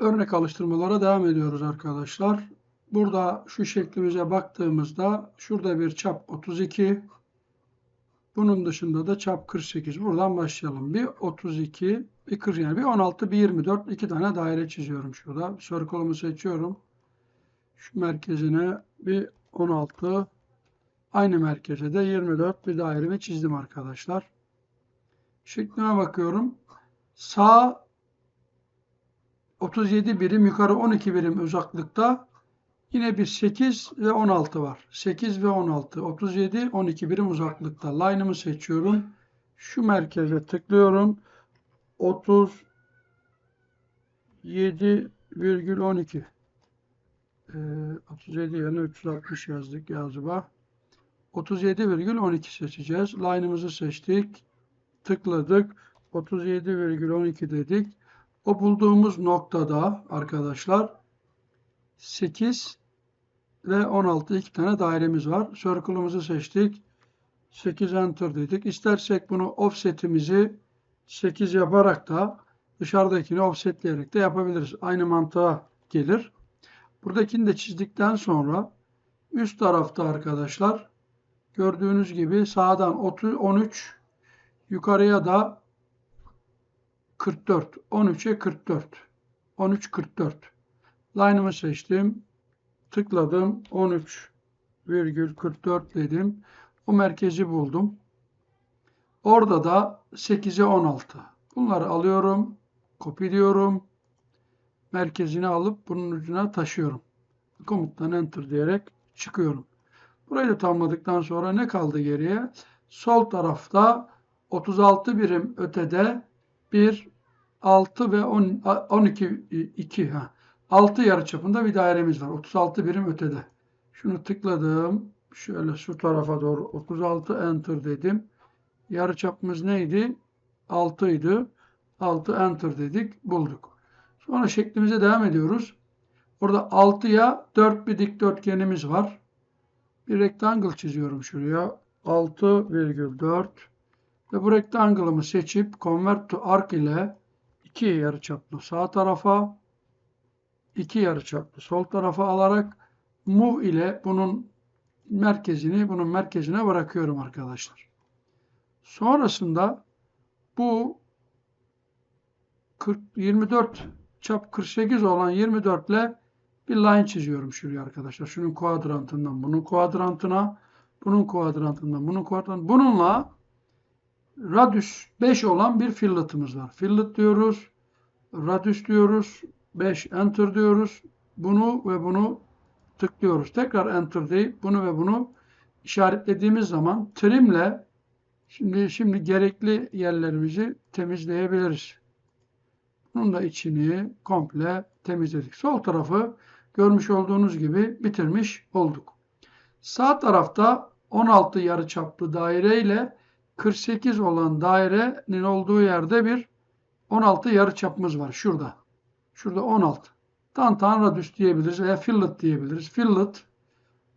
Örnek alıştırmalara devam ediyoruz arkadaşlar. Burada şu şeklimize baktığımızda şurada bir çap 32. Bunun dışında da çap 48. Buradan başlayalım. Bir 32, bir 40 yani bir 16, bir 24. iki tane daire çiziyorum şurada. Circle'ımı seçiyorum. Şu merkezine bir 16, aynı merkeze de 24 bir dairemi çizdim arkadaşlar. Şeklime bakıyorum. Sağ 37 birim, yukarı 12 birim uzaklıkta yine bir 8 ve 16 var. 8 ve 16, 37, 12 birim uzaklıkta. Line'ımı seçiyorum. Şu merkeze tıklıyorum. 37,12 ee, 37 yerine 360 yazdık galiba. 37,12 seçeceğiz. Line'ımızı seçtik. Tıkladık. 37,12 dedik. O bulduğumuz noktada arkadaşlar 8 ve 16 iki tane dairemiz var. Circle'ımızı seçtik. 8 enter dedik. İstersek bunu offset'imizi 8 yaparak da dışarıdakini offsetleyerek de yapabiliriz. Aynı mantığa gelir. Buradakini de çizdikten sonra üst tarafta arkadaşlar gördüğünüz gibi sağdan 13 yukarıya da 44. 13'e 44. 13 44. Line'ımı seçtim. Tıkladım. 13,44 dedim. O merkezi buldum. Orada da 8'e 16. Bunları alıyorum. Kopyaliyorum. Merkezini alıp bunun ucuna taşıyorum. Komuttan enter diyerek çıkıyorum. Burayı da tamamladıktan sonra ne kaldı geriye? Sol tarafta 36 birim ötede bir 6 ve 10, 12 2 ha. 6 yarıçapında bir dairemiz var. 36 birim ötede. Şunu tıkladım. Şöyle şu tarafa doğru 36 enter dedim. Yarıçapımız neydi? 6 idi. 6 enter dedik. Bulduk. Sonra şeklimize devam ediyoruz. Orada 6'ya 4 bir dikdörtgenimiz var. Bir rectangle çiziyorum şuraya. 6,4 ve bu rectangle'ımı seçip convert to arc ile iki yarıçaplı sağ tarafa iki yarıçaplı sol tarafa alarak move ile bunun merkezini bunun merkezine bırakıyorum arkadaşlar. Sonrasında bu 40, 24 çap 48 olan 24 ile bir line çiziyorum şuraya arkadaşlar. Şunun kuadrantından bunun kuadrantına, bunun kuadrantından bunun kuadrantına. Bununla radius 5 olan bir filletimiz var. Fillet diyoruz. Radius diyoruz. 5 enter diyoruz. Bunu ve bunu tıklıyoruz. Tekrar enter deyip bunu ve bunu işaretlediğimiz zaman trimle şimdi şimdi gerekli yerlerimizi temizleyebiliriz. Bunun da içini komple temizledik. Sol tarafı görmüş olduğunuz gibi bitirmiş olduk. Sağ tarafta 16 yarıçaplı daire ile 48 olan dairenin olduğu yerde bir 16 yarıçapımız var. Şurada. Şurada 16. Tantan radius diyebiliriz veya fillet diyebiliriz. Fillet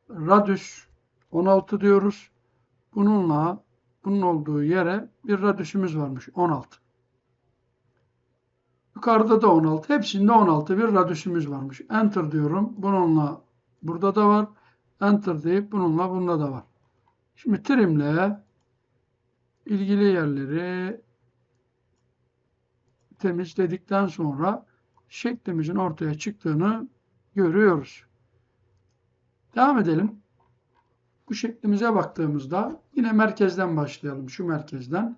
radius 16 diyoruz. Bununla bunun olduğu yere bir radiusümüz varmış. 16. Yukarıda da 16. Hepsinde 16 bir radiusümüz varmış. Enter diyorum. Bununla burada da var. Enter deyip bununla bunda da var. Şimdi trimle ilgili yerleri temizledikten sonra şeklimizin ortaya çıktığını görüyoruz. Devam edelim. Bu şeklimize baktığımızda yine merkezden başlayalım. Şu merkezden.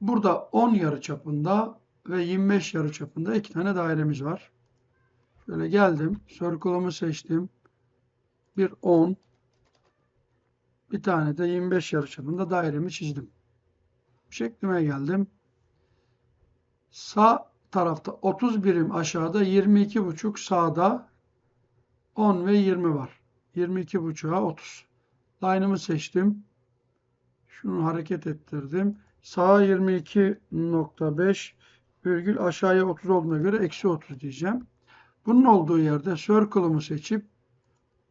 Burada 10 yarı çapında ve 25 yarı çapında iki tane dairemiz var. Şöyle geldim. Circle'ımı seçtim. Bir 10 bir tane de 25 yarıçapında dairemi çizdim. Şeklime geldim. Sağ tarafta 30 birim aşağıda 22,5 sağda 10 ve 20 var. 22,5'a 30. Line'ımı seçtim. Şunu hareket ettirdim. Sağa 22.5 virgül aşağıya 30 olduğuna göre eksi 30 diyeceğim. Bunun olduğu yerde circle'ımı seçip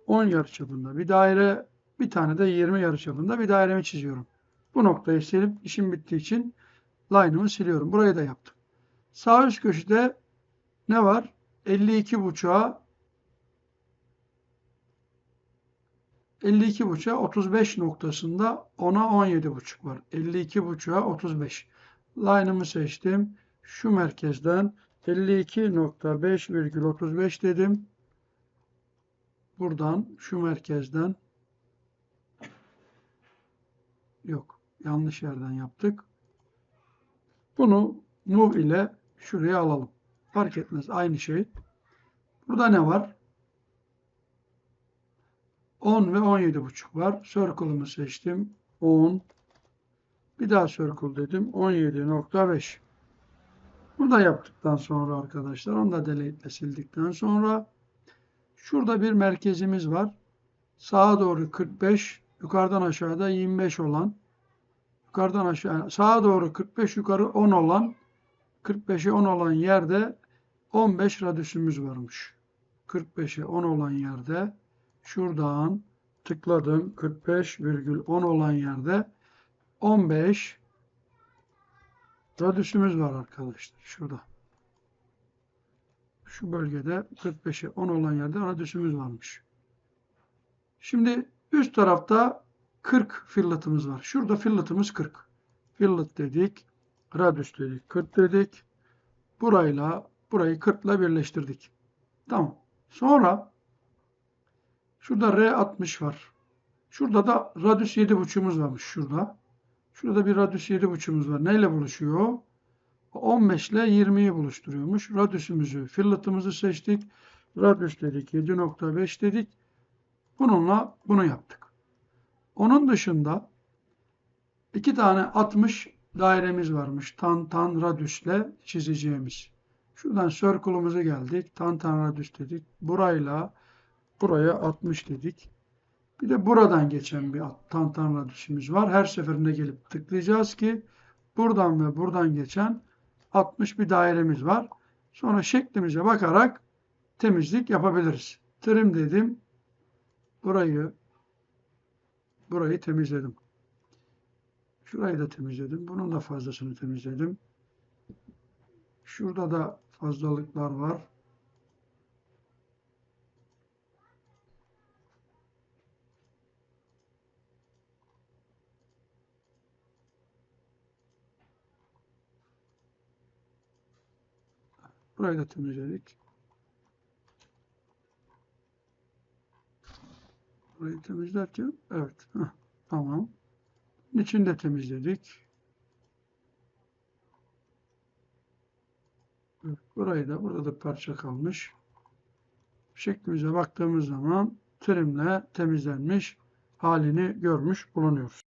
10 yarıçapında bir daire bir tane de 20 yarıçapında bir dairemi çiziyorum. Bu noktayı silip işim bittiği için line'ımı siliyorum. Burayı da yaptım. Sağ üst köşede ne var? 52 buçuğa 52 buçuğa 35 noktasında 10'a 17 buçuk var. 52 buçuğa 35. Line'ımı seçtim. Şu merkezden 52.5,35 dedim. Buradan şu merkezden yok yanlış yerden yaptık. Bunu move ile şuraya alalım. Fark etmez aynı şey. Burada ne var? 10 ve 17 buçuk var. Circle'ımı seçtim. 10. Bir daha circle dedim. 17.5. Burada yaptıktan sonra arkadaşlar onu da delete ile sildikten sonra şurada bir merkezimiz var. Sağa doğru 45, yukarıdan aşağıda 25 olan yukarıdan aşağı sağa doğru 45 yukarı 10 olan 45'e 10 olan yerde 15 radyüsümüz varmış. 45'e 10 olan yerde şuradan tıkladım 45,10 olan yerde 15 radyüsümüz var arkadaşlar. Şurada. Şu bölgede 45'e 10 olan yerde radyüsümüz varmış. Şimdi üst tarafta 40 filletimiz var. Şurada filletimiz 40. Fillet dedik. Radyüs dedik. 40 dedik. Burayla burayı 40 ile birleştirdik. Tamam. Sonra şurada R60 var. Şurada da radyüs 7.5'umuz varmış şurada. Şurada bir radyüs 7.5'umuz var. Neyle buluşuyor? 15 ile 20'yi buluşturuyormuş. Radyüsümüzü, filletimizi seçtik. Radyüs dedik, 7.5 dedik. Bununla bunu yaptık. Onun dışında iki tane 60 dairemiz varmış. Tan tan radyüsle çizeceğimiz. Şuradan circle'ımıza geldik. Tan tan radyüs dedik. Burayla buraya 60 dedik. Bir de buradan geçen bir tan tan radyüsümüz var. Her seferinde gelip tıklayacağız ki buradan ve buradan geçen 60 bir dairemiz var. Sonra şeklimize bakarak temizlik yapabiliriz. Trim dedim. Burayı burayı temizledim. Şurayı da temizledim. Bunun da fazlasını temizledim. Şurada da fazlalıklar var. Burayı da temizledik. Burayı temizlerken evet. Heh, tamam. De temizledik. Evet, burayı da burada da parça kalmış. Şeklimize baktığımız zaman trimle temizlenmiş halini görmüş bulunuyoruz.